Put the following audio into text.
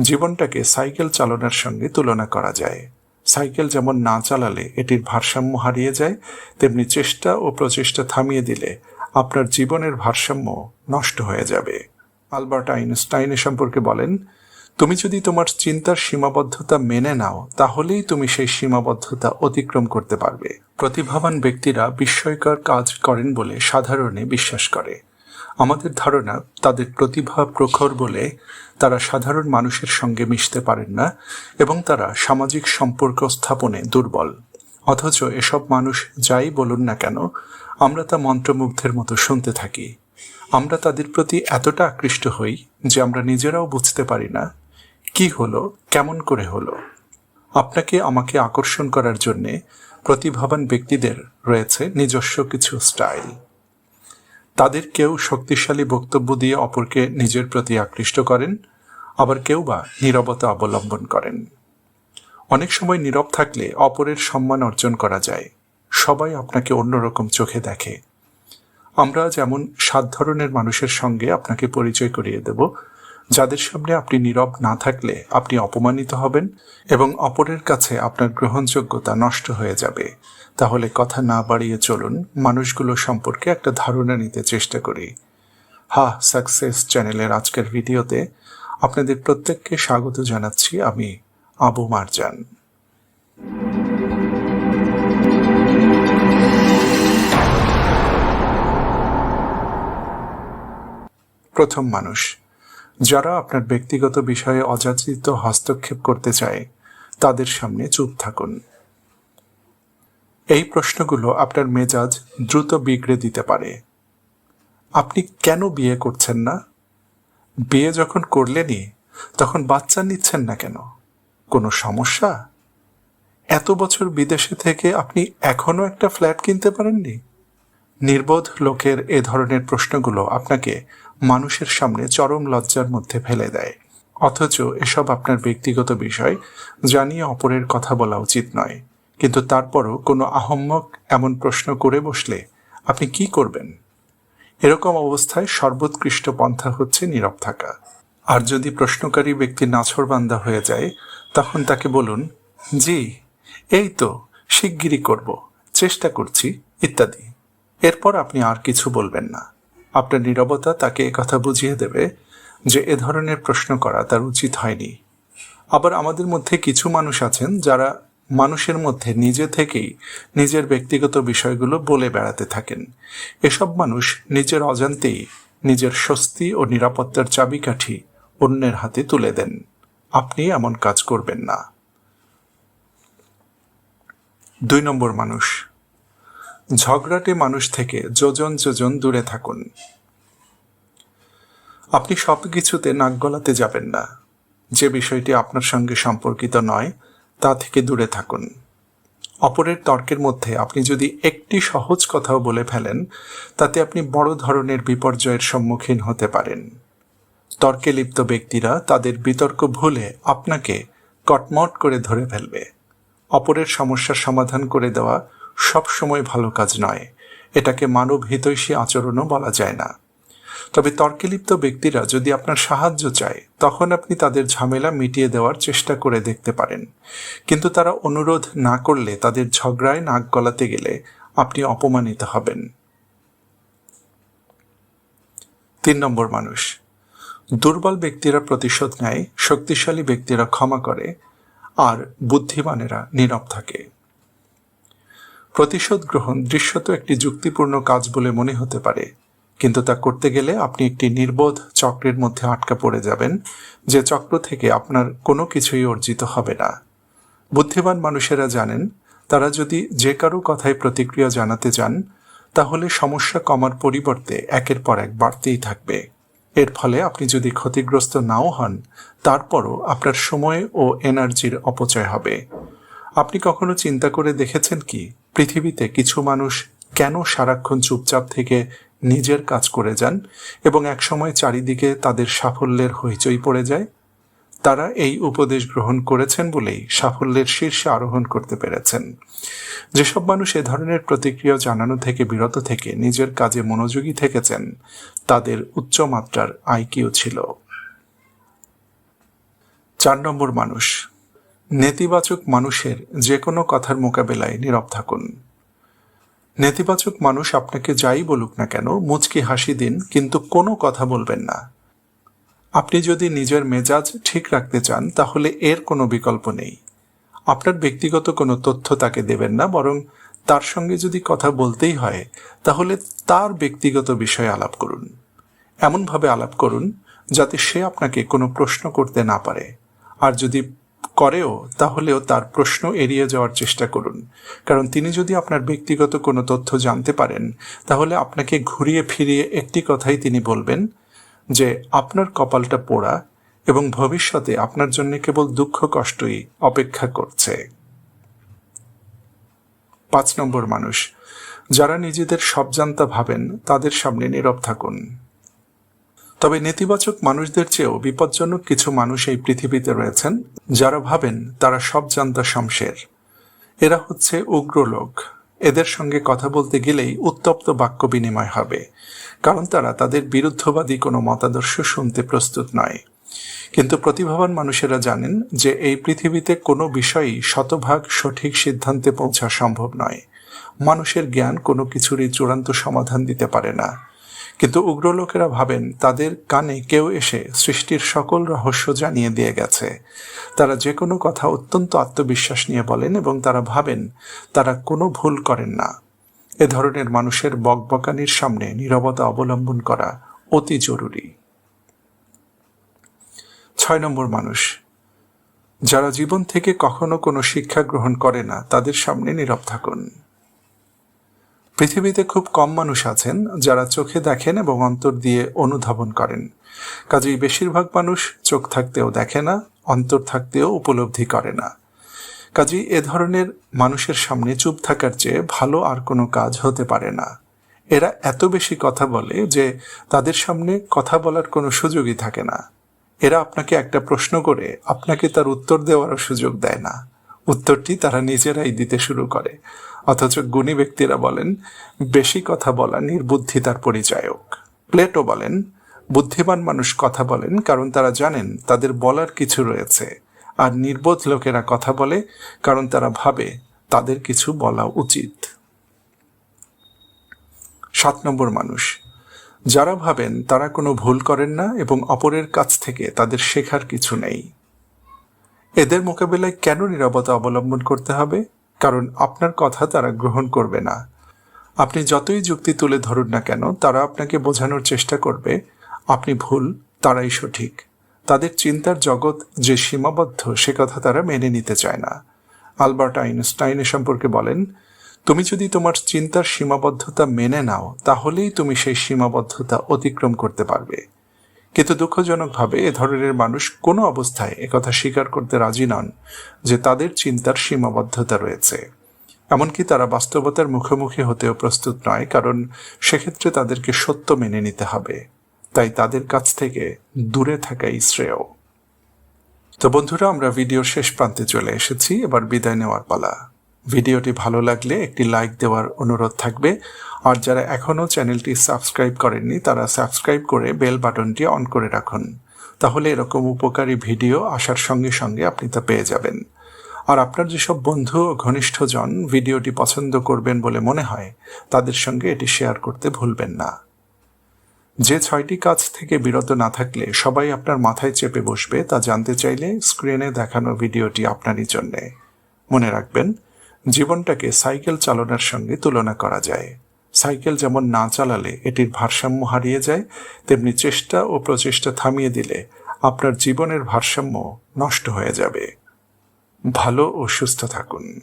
জীবনটাকে সাইকেল চালনার সঙ্গে তুলনা করা যায়। সাইকেল যেমন না চালালে এটির ভারসাম্য হারিয়ে যায়, তেমনি চেষ্টা ও প্রচেষ্টা থামিয়ে দিলে আপনার জীবনের ভারসাম্য নষ্ট হয়ে যাবে। আলবার্ট আইনস্টাইন সম্পর্কে বলেন, তুমি যদি তোমার চিন্তার সীমাবদ্ধতা মেনে নাও, তাহলেই তুমি সেই সীমাবদ্ধতা অতিক্রম করতে পারবে। প্রতিভাবান ব্যক্তিরা বিস্ময়কর কাজ করেন বলে সাধারণে বিশ্বাস করে। আমাদের ধারণা তাদের প্রতিভা প্রখর বলে তারা সাধারণ মানুষের সঙ্গে মিশতে পারেন না এবং তারা সামাজিক সম্পর্ক স্থাপনে দুর্বল। অথচ এসব মানুষ যাই বলুন না কেন, আমরা তা মন্ত্রমুগ্ধের মতো শুনতে থাকি। আমরা তাদের প্রতি এতটা আকৃষ্ট হই যে আমরা নিজেরাও বুঝতে পারি না, কি হলো, কেমন করে হলো। আপনাকে আমাকে আকর্ষণ করার জন্যে প্রতিভাবান ব্যক্তিদের রয়েছে নিজস্ব কিছু স্টাইল। তাদের কেউ শক্তিশালী বক্তব্য দিয়ে অপরকে নিজের প্রতি আকৃষ্ট করেন, আবার কেউ বা নীরবতা অবলম্বন করেন। অনেক সময় নীরব থাকলে অপরের সম্মান অর্জন করা যায়। সবাই আপনাকে অন্যরকম চোখে দেখে। আমরা যেমন সাত ধরনের মানুষের সঙ্গে আপনাকে পরিচয় করিয়ে দেব যাদের সামনে আপনি নীরব না থাকলে আপনি অপমানিত হবেন এবং অপরের কাছে আপনার গ্রহণযোগ্যতা নষ্ট হয়ে যাবে। তাহলে কথা না বাড়িয়ে চলুন, মানুষগুলো সম্পর্কে একটা ধারণা নিতে চেষ্টা করি। হা, সাকসেস চ্যানেলের আজকের ভিডিওতে আপনাদের প্রত্যেককে স্বাগত জানাচ্ছি আমি আবু মারজান। প্রথম মানুষ যারা আপনার ব্যক্তিগত বিষয়ে অযাচিত হস্তক্ষেপ করতে চায়, তাদের সামনে চুপ থাকুন। এই প্রশ্নগুলো আপনার মেজাজ দ্রুত বিগড়ে দিতে পারে। আপনি কেন বিয়ে করছেন না? বিয়ে যখন করলেনই, তখন বাচ্চা নিচ্ছেন না কেন? কোনো সমস্যা? এত বছর বিদেশে থেকে আপনি এখনও একটা ফ্ল্যাট কিনতে পারেননি? নির্বোধ লোকের এ ধরনের প্রশ্নগুলো আপনাকে মানুষের সামনে চরম লজ্জার মধ্যে ফেলে দেয়। অথচ এসব আপনার ব্যক্তিগত বিষয়, জানিয়ে অপরের কথা বলা উচিত নয়। কিন্তু তারপরও কোনো আহম্মক এমন প্রশ্ন করে বসলে আপনি কি করবেন? এরকম অবস্থায় সর্বোৎকৃষ্ট পন্থা হচ্ছে নীরব থাকা। আর যদি প্রশ্নকারী ব্যক্তি নাছরবান্দা হয়ে যায়, তখন তাকে বলুন, জি, এই তো, শিগগিরই করব, চেষ্টা করছি, ইত্যাদি। এরপর আপনি আর কিছু বলবেন না। আপনার নীরবতা তাকে কথা বুঝিয়ে দেবে যে এ ধরনের প্রশ্ন করা তার উচিত হয়নি। আবার আমাদের মধ্যে কিছু মানুষ আছেন যারা মানুষের মধ্যে নিজে থেকেই নিজের ব্যক্তিগত বিষয়গুলো বলে বেড়াতে থাকেন। এসব মানুষ নিজের অজান্তেই নিজের স্বস্তি ও নিরাপত্তার চাবিকাঠি অন্যের হাতে তুলে দেন। আপনি এমন কাজ করবেন না। দুই নম্বর মানুষ। ঝগড়াটে মানুষ থেকে যোজন যোজন দূরে থাকুন। আপনি সব কিছুতে নাক গলাতে যাবেন না। যে বিষয়টি আপনার সঙ্গে সম্পর্কিত নয়, তা থেকে দূরে থাকুন। অপরের তর্কের মধ্যে আপনি যদি একটি সহজ কথাও বলে ফেলেন, তাতে আপনি বড় ধরনের বিপর্যয়ের সম্মুখীন হতে পারেন। তর্কে লিপ্ত ব্যক্তিরা তাদের বিতর্ক ভুলে আপনাকে কটমট করে ধরে ফেলবে। অপরের সমস্যার সমাধান করে দেওয়া সবসময় ভালো কাজ নয়। এটাকে মানব হিতৈষী আচরণও বলা যায় না। তবে তর্কে ব্যক্তিরা যদি আপনার সাহায্য চায়, তখন আপনি তাদের ঝামেলা মিটিয়ে দেওয়ার চেষ্টা করে দেখতে পারেন। কিন্তু তারা অনুরোধ না করলে, তাদের ঝগড়ায় নাক গলাতে গেলে আপনি অপমানিত হবেন। তিন নম্বর মানুষ। দুর্বল ব্যক্তিরা প্রতিশোধ নেয়, শক্তিশালী ব্যক্তিরা ক্ষমা করে, আর বুদ্ধিমানেরা নীরব থাকে। প্রতিশোধ গ্রহণ দৃশ্যত একটি যুক্তিপূর্ণ কাজ বলে মনে হতে পারে। কিন্তু তা করতে গেলে আপনি একটি নির্বোধ চক্রের মধ্যে আটকা পড়ে যাবেন, যে চক্র থেকে আপনার কোনো কিছুই অর্জিত হবে না। বুদ্ধিমান মানুষেরা জানেন, তারা যদি যে কারও কথায় প্রতিক্রিয়া জানাতে যান তাহলে সমস্যা কমার পরিবর্তে একের পর এক বাড়তেই থাকবে। এর ফলে আপনি যদি ক্ষতিগ্রস্ত নাও হন, তারপরও আপনার সময় ও এনার্জির অপচয় হবে। আপনি কখনো চিন্তা করে দেখেছেন কি? পৃথিবীতে কিছু মানুষ কেন সারাক্ষণ চুপচাপ থেকে নিজের কাজ করে যান এবং একসময় চারিদিকে তাদের সাফল্যের হইচই পড়ে যায়? তারা এই উপদেশ গ্রহণ করেছেন বলেই সাফল্যের শীর্ষে আরোহণ করতে পেরেছেন। যেসব মানুষ এ ধরনের প্রতিক্রিয়া জানানো থেকে বিরত থেকে নিজের কাজে মনোযোগী থেকেছেন, তাদের উচ্চমাত্রার আইকিউ ছিল। চার নম্বর মানুষ নেতিবাচক মানুষের যে কোনো কথার মোকাবেলায় নীরব থাকুন। নেতিবাচক মানুষ আপনাকে যাই বলুক না কেন, মুচকি হাসি দিন, কিন্তু কোনো কথা বলবেন না। আপনি যদি নিজের মেজাজ ঠিক রাখতে চান, তাহলে এর কোনো বিকল্প নেই। আপনার ব্যক্তিগত কোনো তথ্য তাকে দেবেন না, বরং তার সঙ্গে যদি কথা বলতেই হয়, তাহলে তার ব্যক্তিগত বিষয়ে আলাপ করুন। এমনভাবে আলাপ করুন, যাতে সে আপনাকে কোনো প্রশ্ন করতে না পারে। আর যদি করেও, তাহলেও তার প্রশ্ন এড়িয়ে যাওয়ার চেষ্টা করুন। কারণ তিনি যদি আপনার ব্যক্তিগত কোনো তথ্য জানতে পারেন, তাহলে আপনাকে ঘুরিয়ে ফিরিয়ে একটি কথাই তিনি বলবেন, যে আপনার কপালটা পোড়া এবং ভবিষ্যতে আপনার জন্য কেবল দুঃখ কষ্টই অপেক্ষা করছে। পাঁচ নম্বর মানুষ, যারা নিজেদের সব জানতা ভাবেন, তাদের সামনে নীরব থাকুন। তবে নেতিবাচক মানুষদের চেয়েও বিপজ্জনক কিছু মানুষ এই পৃথিবীতে রয়েছেন, যারা ভাবেন তারা সব জানতা শমশের। এরা হচ্ছে উগ্র লোক এদের সঙ্গে কথা বলতে গেলেই উত্তপ্ত বাক্য বিনিময় হবে, কারণ তারা তাদের বিরুদ্ধবাদী কোনো মতাদর্শ শুনতে প্রস্তুত নয়। কিন্তু প্রতিভাবান মানুষেরা জানেন যে এই পৃথিবীতে কোনো বিষয়ই শতভাগ সঠিক সিদ্ধান্তে পৌঁছা সম্ভব নয়। মানুষের জ্ঞান কোনো কিছুরই চূড়ান্ত সমাধান দিতে পারে না। কিন্তু উগ্র লোকেরা ভাবেন, তাদের কানে কেউ এসে সৃষ্টির সকল রহস্য জানিয়ে দিয়ে গেছে। তারা যে কোনো কথা অত্যন্ত আত্মবিশ্বাস নিয়ে বলেন এবং তারা ভাবেন, তারা কোনো ভুল করেন না। এ ধরনের মানুষের বকবকানির সামনে নিরবতা অবলম্বন করা অতি জরুরি। ছয় নম্বর মানুষ। যারা জীবন থেকে কখনো কোনো শিক্ষা গ্রহণ করে না, তাদের সামনে নীরব থাকুন। পৃথিবীতে খুব কম মানুষ আছেন যারা চোখে দেখেন এবং অন্তর দিয়ে অনুধাবন করেন। কাজেই বেশিরভাগ মানুষ চোখ থাকতেও দেখে না, অন্তর থাকতেও উপলব্ধি করে না। কাজেই এ ধরনের মানুষের সামনে চুপ থাকার চেয়ে ভালো আর কোনো কাজ হতে পারে না। এরা এত বেশি কথা বলে যে তাদের সামনে কথা বলার কোনো সুযোগই থাকে না। এরা আপনাকে একটা প্রশ্ন করে, আপনাকে তার উত্তর দেওয়ারও সুযোগ দেয় না। উত্তরটি তারা নিজেরাই দিতে শুরু করে। অথচ গুণী ব্যক্তিরা বলেন, বেশি কথা বলা নির্বুদ্ধিতার পরিচায়ক। প্লেটো বলেন, বুদ্ধিমান মানুষ কথা বলেন কারণ তারা জানেন তাদের বলার কিছু রয়েছে, আর নির্বোধ লোকেরা কথা বলে কারণ তারা ভাবে তাদের কিছু বলা উচিত। সাত নম্বর মানুষ, যারা ভাবেন তারা কোনো ভুল করেন না এবং অপরের কাছ থেকে তাদের শেখার কিছু নেই। এদের মোকাবেলায় কেন নিরবতা অবলম্বন করতে হবে? কারণ আপনার কথা তারা গ্রহণ করবে না। আপনি যতই যুক্তি তুলে ধরুন না কেন, তারা আপনাকে বোঝানোর চেষ্টা করবে, আপনি ভুল, তারাই সঠিক। তাদের চিন্তার জগৎ যে সীমাবদ্ধ, সে কথা তারা মেনে নিতে চায় না। আলবার্ট আইনস্টাইন সম্পর্কে বলেন, তুমি যদি তোমার চিন্তার সীমাবদ্ধতা মেনে নাও, তাহলেই তুমি সেই সীমাবদ্ধতা অতিক্রম করতে পারবে। কিন্তু দুঃখজনকভাবে এ ধরনের মানুষ কোনো অবস্থায় একথা স্বীকার করতে রাজি নন যে তাদের চিন্তার সীমাবদ্ধতা রয়েছে। এমনকি তারা বাস্তবতার মুখোমুখি হতেও প্রস্তুত নয়, কারণ সেক্ষেত্রে তাদেরকে সত্য মেনে নিতে হবে। তাই তাদের কাছ থেকে দূরে থাকাই শ্রেয়। তো বন্ধুরা, আমরা ভিডিওর শেষ প্রান্তে চলে এসেছি। এবার বিদায় নেওয়ার পালা। ভিডিওটি ভালো লাগলে একটি লাইক দেওয়ার অনুরোধ থাকবে। আর যারা এখনও চ্যানেলটি সাবস্ক্রাইব করেননি, তারা সাবস্ক্রাইব করে বেল বাটনটি অন করে রাখুন। তাহলে এরকম উপকারী ভিডিও আসার সঙ্গে সঙ্গে আপনি তা পেয়ে যাবেন। আর আপনার যেসব বন্ধু ও ঘনিষ্ঠজন ভিডিওটি পছন্দ করবেন বলে মনে হয়, তাদের সঙ্গে এটি শেয়ার করতে ভুলবেন না। যে ছয়টি কাজ থেকে বিরত না থাকলে সবাই আপনার মাথায় চেপে বসবে তা জানতে চাইলে স্ক্রিনে দেখানো ভিডিওটি আপনারই জন্যে। মনে রাখবেন জীবনটাকে সাইকেল চালানোর সঙ্গে তুলনা করা যায়। সাইকেল যেমন না চালালে এটির ভারসাম্য হারিয়ে যায়, তেমনি চেষ্টা ও প্রচেষ্টা থামিয়ে দিলে আপনার জীবনের ভারসাম্য নষ্ট হয়ে যাবে। ভালো ও সুস্থ থাকুন।